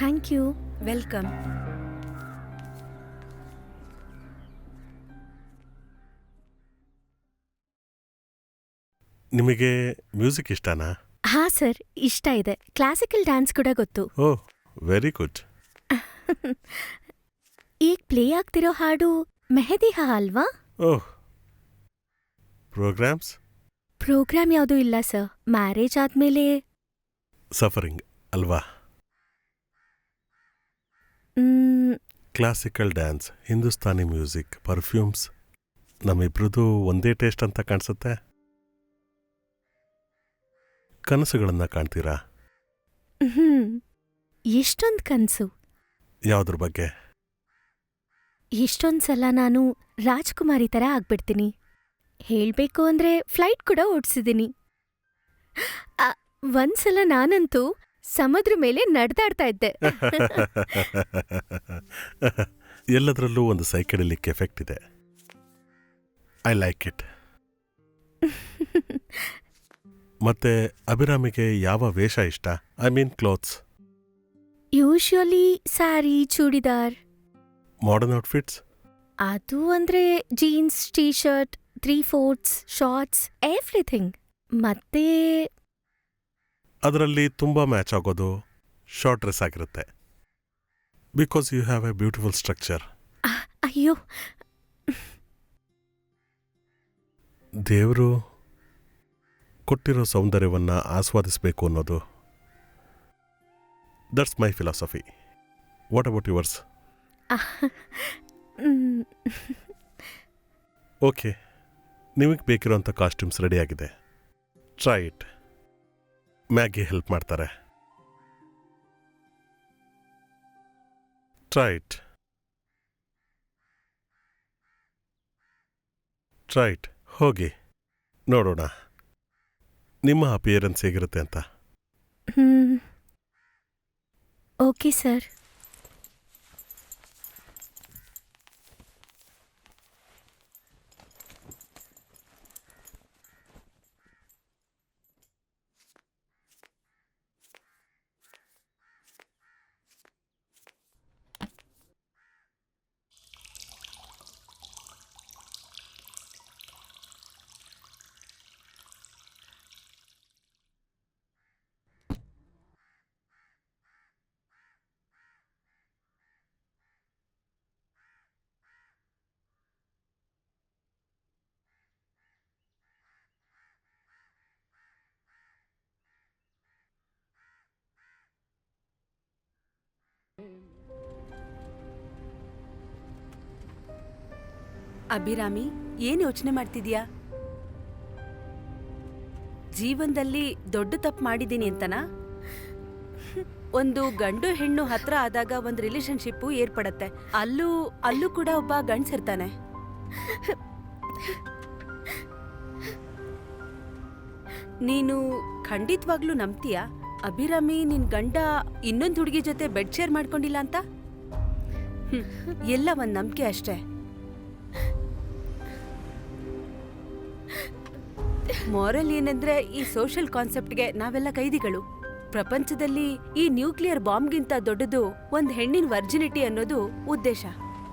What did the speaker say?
Thank you. Welcome. ನಿಮಗೆ music ಇಷ್ಟನಾ? ಹಾ ಸರ್ ಇಷ್ಟ ಇದೆ. ಕ್ಲಾಸಿಕಲ್ ಡ್ಯಾನ್ಸ್ ಕೂಡ ಗೊತ್ತು. ಓ ವೆರಿ ಗುಡ್ ಈಗ ಪ್ಲೇ ಆಗ್ತಿರೋ ಹಾಡು ಮೆಹದಿ ಹಾ ಅಲ್ವಾ? ಓಹ್ ಪ್ರೋಗ್ರಾಮ್ಸ್ ಪ್ರೋಗ್ರಾಮ್ ಯಾವುದೂ ಇಲ್ಲ ಸರ್. ಮ್ಯಾರೇಜ್ ಆದ್ಮೇಲೆ ಸಫರಿಂಗ್ ಅಲ್ವಾ ಮ್, classical dance Hindustani music perfumes ನಮ್ಮಿಬ್ರದ್ದು ಒಂದೇ ಟೇಸ್ಟ್ ಅಂತ ಕಾಣಿಸುತ್ತೆ. ಕನಸುಗಳನ್ನ ಕಾಣ್ತೀರಾ? ಹ್ಮ್. ಎಷ್ಟೊಂದು ಕನಸು. ಯಾವುದ್ರ ಬಗ್ಗೆ? ಎಷ್ಟೊಂದ್ಸಲ ನಾನು ರಾಜ್ಕುಮಾರಿ ತರ ಆಗ್ಬಿಡ್ತೀನಿ. ಹೇಳ್ಬೇಕು ಅಂದ್ರೆ ಫ್ಲೈಟ್ ಕೂಡ ಓಡಿಸಿದ್ದೀನಿ. ಒಂದ್ಸಲ ನಾನಂತೂ ಸಮುದ್ರ ಮೇಲೆ ನಡೆದಾಡ್ತಾ ಇದ್ದೆ. ಎಲ್ಲದರಲ್ಲೂ ಒಂದು ಸೈಕೆಡೆಲಿಕ್ ಎಫೆಕ್ಟ್ ಇದೆ. ಐ ಲೈಕ್ ಇಟ್ ಮತ್ತೆ ಅಭಿರಾಮಿಗೆ ಯಾವ ವೇಷ ಇಷ್ಟ? I mean clothes usually sari churidar modern outfits ಅದು ಅಂದ್ರೆ jeans T shirt three fourths shorts everything ಮತ್ತೆ ಅದರಲ್ಲಿ ತುಂಬ ಮ್ಯಾಚ್ ಆಗೋದು ಶಾರ್ಟ್ ಡ್ರೆಸ್ ಆಗಿರುತ್ತೆ. Because you have a beautiful structure ಅಯ್ಯೋ. ದೇವರು ಕೊಟ್ಟಿರೋ ಸೌಂದರ್ಯವನ್ನು ಆಸ್ವಾದಿಸಬೇಕು ಅನ್ನೋದು. That's my philosophy what about yours okay ನಿಮಗೆ ಬೇಕಿರೋಂಥ ಕಾಸ್ಟ್ಯೂಮ್ಸ್ ರೆಡಿಯಾಗಿದೆ ಟ್ರೈ ಇಟ್ ಮ್ಯಾಗಿ ಹೆಲ್ಪ್ ಮಾಡ್ತಾರೆ. ಟ್ರೈಟ್ ಟ್ರೈಟ್ ಹೋಗಿ. ನೋಡೋಣ. ನಿಮ್ಮ ಅಪಿಯರೆನ್ಸ್ ಹೇಗಿರುತ್ತೆ ಅಂತ. Okay sir. ಅಭಿರಾಮಿ, ಏನ್ ಯೋಚನೆ ಮಾಡ್ತಿದ್ಯಾ? ಜೀವನದಲ್ಲಿ ದೊಡ್ಡ ತಪ್ಪು ಮಾಡಿದ್ದೀನಿ ಅಂತನಾ? ಒಂದು ಗಂಡು ಹೆಣ್ಣು ಹತ್ರ ಆದಾಗ ಒಂದು ರಿಲೇಶನ್ಶಿಪ್ಪು ಏರ್ಪಡತ್ತೆ. ಅಲ್ಲೂ ಅಲ್ಲೂ ಕೂಡ ಒಬ್ಬ ಗಂಡ್ಸಿರ್ತಾನೆ ನೀನು ಖಂಡಿತವಾಗ್ಲೂ ನಂಬ್ತೀಯಾ? ಅಭಿರಾಮಿ, ನಿನ್ ಗಂಡ ಇನ್ನೊಂದು ಹುಡುಗಿ ಜೊತೆ ಬೆಡ್ ಶೇರ್ ಮಾಡ್ಕೊಂಡಿಲ್ಲ ಅಂತ? ಎಲ್ಲ ಒಂದ್ ನಂಬಿಕೆ ಅಷ್ಟೇ. ಮಾರಲ್ ಏನಂದ್ರೆ ಈ ಸೋಷಿಯಲ್ ಕಾನ್ಸೆಪ್ಟ್ಗೆ ನಾವೆಲ್ಲ ಕೈದಿಗಳು. ಪ್ರಪಂಚದಲ್ಲಿ ಈ ನ್ಯೂಕ್ಲಿಯರ್ ಬಾಂಬ್ಗಿಂತ ದೊಡ್ಡದು ಒಂದ್ ಹೆಣ್ಣಿನ ವರ್ಜಿನಿಟಿ ಅನ್ನೋದು ಉದ್ದೇಶ.